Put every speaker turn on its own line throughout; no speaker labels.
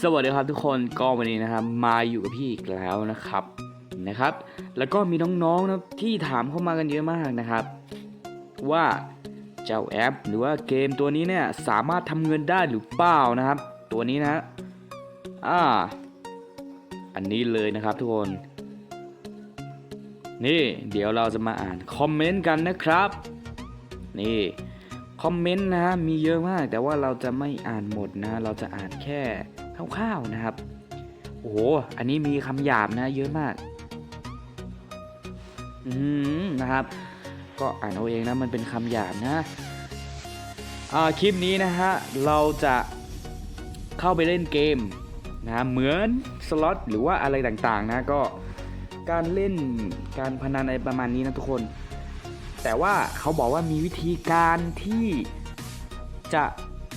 สวัสดีครับทุกคนก็วันนี้นะครับ มาอยู่กับพี่อีกแล้วนะครับนะครับ แล้วก็มีน้องๆนะที่ถามเข้ามากันเยอะมากนะครับ ว่าเจ้าแอป หรือว่าเกมตัวนี้เนี่ยสามารถทำเงินได้หรือเปล่านะครับ ตัวนี้นะอ่าอันนี้เลยนะครับทุกคน นี่เดี๋ยวเราจะมาอ่านคอมเมนต์กันนะครับ นี่คอมเมนต์นะฮะมีเยอะมาก แต่ว่าเราจะไม่อ่านหมดนะ เราจะอ่านแค่ คร่าวๆนะครับ โอ้โห อันนี้มีคำหยาบนะ เยอะมาก อืมนะครับ ก็อ่านเอาเองนะมันเป็นคำหยาบนะอ่าคลิปนี้นะฮะ เราจะเข้าไปเล่นเกมนะเหมือนสล็อตหรือว่าอะไรต่างๆนะก็การเล่นการพนันอะไรประมาณนี้นะทุกคน แต่ว่าเขาบอกว่ามีวิธีการที่จะ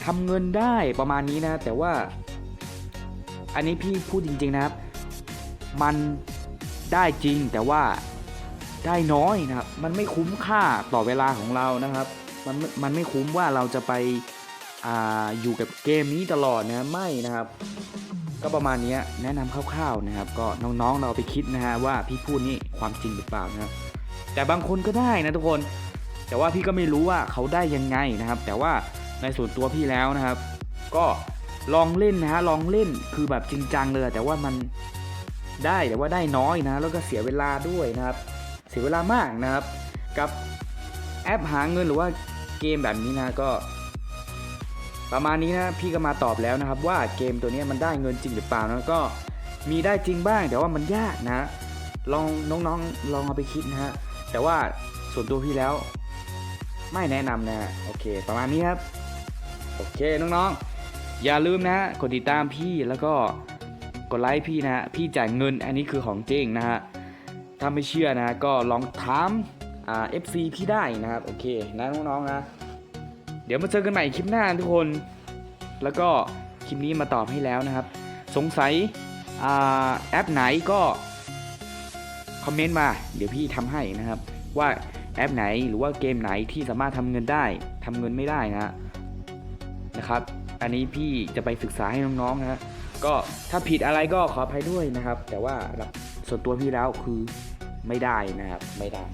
ทำเงินได้ประมาณนี้นะ แต่ว่า อันนี้พี่พูดจริงๆนะครับ มันได้จริงแต่ว่าได้น้อยนะครับ มันไม่คุ้มค่าต่อเวลาของเรานะครับ มันมันไม่คุ้มว่าเราจะไปอาอยู่กับเกมนี้ตลอดนะไม่นะครับ ก็ประมาณนี้แนะนำคร่าวๆนะครับ ก็น้องๆเราไปคิดนะฮะว่าพี่พูดนี่ความจริงหรือเปล่านะครับแต่บางคนก็ได้นะทุกคน แต่ว่าพี่ก็ไม่รู้ว่าเขาได้ยังไงนะครับ แต่ว่าในส่วนตัวพี่แล้วนะครับ ก็ ลองเล่นนะฮะลองเล่นคือแบบจริงจังเลยแต่ว่ามันได้แต่ว่าได้น้อยนะ แล้วก็เสียเวลาด้วยนะครับ เสียเวลามากนะครับ กับแอปหาเงินหรือว่าเกมแบบนี้นะก็ ประมาณนี้นะพี่ก็มาตอบแล้วนะครับ ว่าเกมตัวนี้มันได้เงินจริงหรือเปล่านะก็มีได้จริงบ้าง แต่ว่ามันยากนะ ลองน้องๆลองเอาไปคิดนะฮะแต่ว่าส่วนตัวพี่แล้ว ไม่แนะนำนะฮะโอเค ประมาณนี้ครับ โอเคน้องๆ อย่าลืมนะกดติดตามพี่แล้วก็กดไลค์พี่นะฮะพี่จ่ายเงินอันนี้คือของจริงนะฮะถ้าไม่เชื่อนะก็ลองถามอ่า FC พี่ได้นะครับโอเคนะน้องๆนะเดี๋ยวมาเจอกันใหม่คลิปหน้าทุกคน แล้วก็คลิปนี้มาตอบให้แล้วนะครับ สงสัยอ่าแอปไหนก็คอมเมนต์มา เดี๋ยวพี่ทำให้นะครับ ว่าแอปไหนหรือว่าเกมไหนที่สามารถทำเงินได้ทำเงินไม่ได้นะนะครับ อันนี้พี่จะไปศึกษาให้น้องๆนะฮะก็ถ้าผิดอะไรก็ขออภัยด้วยนะครับ แต่ว่าส่วนตัวพี่แล้วคือไม่ได้นะครับไม่ได้